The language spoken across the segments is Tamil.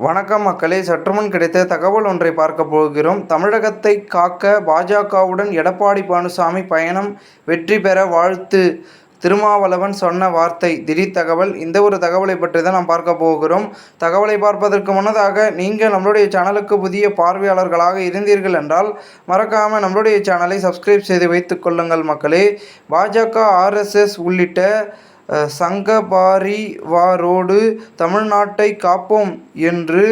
வணக்கம் மக்களே. சற்றுமுன் கிடைத்த தகவல் ஒன்றை பார்க்க போகிறோம். தமிழகத்தை காக்க பாஜகவுடன் எடப்பாடி பழனிசாமி பயணம் வெற்றி பெற வாழ்த்து. திருமாவளவன் சொன்ன வார்த்தை திடீர் தகவல். இந்த ஒரு தகவலை பற்றி தான் நாம் பார்க்க போகிறோம். தகவலை பார்ப்பதற்கு முன்னதாக நீங்கள் நம்மளுடைய சேனலுக்கு புதிய பார்வையாளர்களாக இருந்தீர்கள் என்றால் மறக்காமல் நம்மளுடைய சேனலை சப்ஸ்கிரைப் செய்து வைத்துக் கொள்ளுங்கள் மக்களே. பாஜக ஆர்எஸ்எஸ் உள்ளிட்ட சங்கபாரிவாரோடு தமிழ்நாட்டை காப்போம் என்று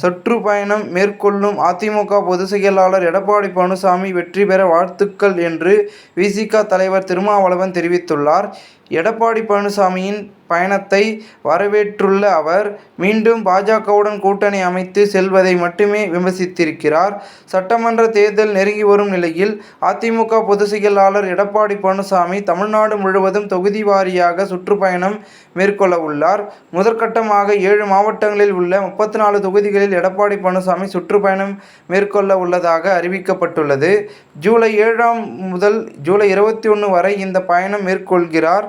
சுற்றுப்பயணம் மேற்கொள்ளும் அதிமுக பொதுச் செயலாளர் எடப்பாடி பழனிசாமி வெற்றி பெற வாழ்த்துக்கள் என்று விசிக தலைவர் திருமாவளவன் தெரிவித்துள்ளார். எடப்பாடி பழனிசாமியின் பயணத்தை வரவேற்றுள்ள அவர் மீண்டும் பாஜகவுடன் கூட்டணி அமைத்து செல்வதை மட்டுமே விமர்சித்திருக்கிறார். சட்டமன்ற தேர்தல் நெருங்கி வரும் நிலையில் அதிமுக பொதுச் செயலாளர் எடப்பாடி பழனிசாமி தமிழ்நாடு முழுவதும் தொகுதி வாரியாக சுற்றுப்பயணம் மேற்கொள்ள உள்ளார். முதற்கட்டமாக ஏழு மாவட்டங்களில் உள்ள முப்பத்தி நாலு தொகுதிகளில் எடப்பாடி பழனிசாமி சுற்றுப்பயணம் மேற்கொள்ள உள்ளதாக அறிவிக்கப்பட்டுள்ளது. ஜூலை ஏழாம் முதல் ஜூலை இருபத்தி ஒன்று வரை இந்த பயணம் மேற்கொள்கிறார்.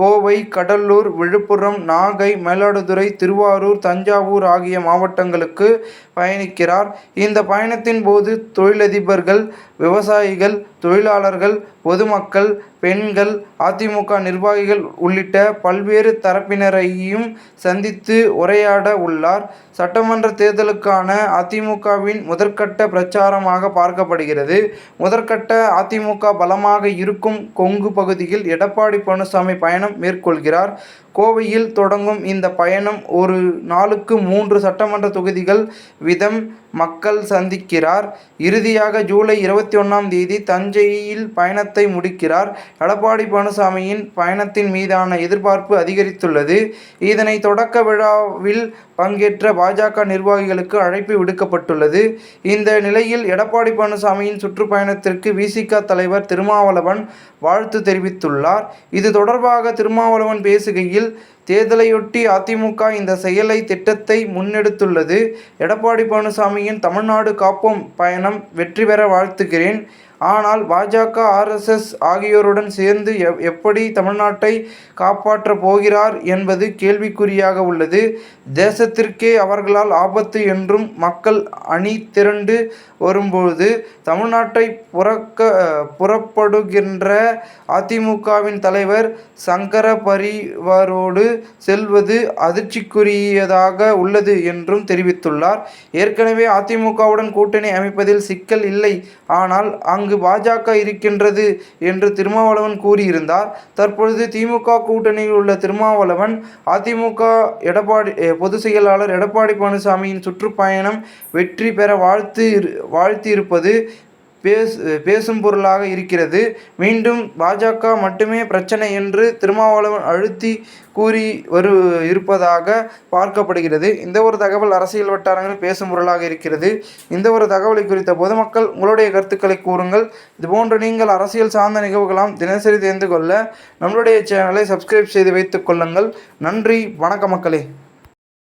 கோவை கடலூர் விழுப்புரம் நாகை மயிலாடுதுறை திருவாரூர் தஞ்சாவூர் ஆகிய மாவட்டங்களுக்கு பயணிக்கிறார். இந்த பயணத்தின் போது தொழிலதிபர்கள் விவசாயிகள் தொழிலாளர்கள் பொதுமக்கள் பெண்கள் அதிமுக நிர்வாகிகள் உள்ளிட்ட பல்வேறு தரப்பினரையும் சந்தித்து உரையாட உள்ளார். சட்டமன்ற தேர்தலுக்கான அதிமுகவின் முதற்கட்ட பிரச்சாரமாக பார்க்கப்படுகிறது. முதற்கட்ட அதிமுக பலமாக இருக்கும் கொங்கு பகுதியில் எடப்பாடி பழனிசாமி பயணம் மேற்கொள்கிறார். கோவையில் தொடங்கும் இந்த பயணம் ஒரு நாளுக்கு மூன்று சட்டமன்ற தொகுதிகள் விதம் மக்கள் சந்திக்கிறார். இறுதியாக ஜூலை இருபத்தி ஒன்றாம் தேதி தஞ்சையில் பயணத்தை முடிக்கிறார். எடப்பாடி பழனிசாமியின் பயணத்தின் மீதான எதிர்பார்ப்பு அதிகரித்துள்ளது. இதனை தொடக்க விழாவில் பங்கேற்ற பாஜக நிர்வாகிகளுக்கு அழைப்பு விடுக்கப்பட்டுள்ளது. இந்த நிலையில் எடப்பாடி பழனிசாமியின் சுற்றுப்பயணத்திற்கு விசிக தலைவர் திருமாவளவன் வாழ்த்து தெரிவித்துள்ளார். இது தொடர்பாக திருமாவளவன் பேசுகையில் தேர்தலையொட்டி அதிமுக இந்த செயலை திட்டத்தை முன்னெடுத்துள்ளது. எடப்பாடி பழனிசாமியின் தமிழ்நாடு காப்போம் பயணம் வெற்றி பெற வாழ்த்துகிறேன். ஆனால் பாஜக ஆர்எஸ்எஸ் ஆகியோருடன் சேர்ந்து எப் எப்படி தமிழ்நாட்டை காப்பாற்றப் போகிறார் என்பது கேள்விக்குறியாக உள்ளது. தேசத்திற்கே அவர்களால் ஆபத்து என்றும் மக்கள் அணி திரண்டு வரும்போது தமிழ்நாட்டை புறக்க புறப்படுகின்ற அதிமுகவின் தலைவர் சங்கர பரிவாரோடு செல்வது அதிர்ச்சிக்குரியதாக உள்ளது என்றும் தெரிவித்துள்ளார். ஏற்கனவே அதிமுகவுடன் கூட்டணி அமைப்பதில் சிக்கல் இல்லை. ஆனால் அங்கு பாஜக இருக்கின்றது என்று திருமாவளவன் கூறியிருந்தார். தற்பொழுது திமுக கூட்டணியில் உள்ள திருமாவளவன் அதிமுக எடப்பாடி பொதுச் செயலாளர் எடப்பாடி பழனிசாமியின் சுற்றுப்பயணம் வெற்றி பெற வாழ்த்து இரு- வாழ்த்தியிருப்பது பேஸ் பேசும் பொருளாக இருக்கிறது. மீண்டும் பாஜக மட்டுமே பிரச்சனை என்று திருமாவளவன் அழுத்தி கூறி வரு இருப்பதாக பார்க்கப்படுகிறது. இந்த ஒரு தகவல் அரசியல் வட்டாரங்களில் பேசும் பொருளாக இருக்கிறது. இந்த ஒரு தகவலை குறித்த பொதுமக்கள் உங்களுடைய கருத்துக்களை கூறுங்கள். இதுபோன்று நீங்கள் அரசியல் சார்ந்த நிகழ்வுகளாம் தினசரி தெரிந்து கொள்ள நம்மளுடைய சேனலை சப்ஸ்கிரைப் செய்து வைத்துக் கொள்ளுங்கள். நன்றி. வணக்க மக்களே.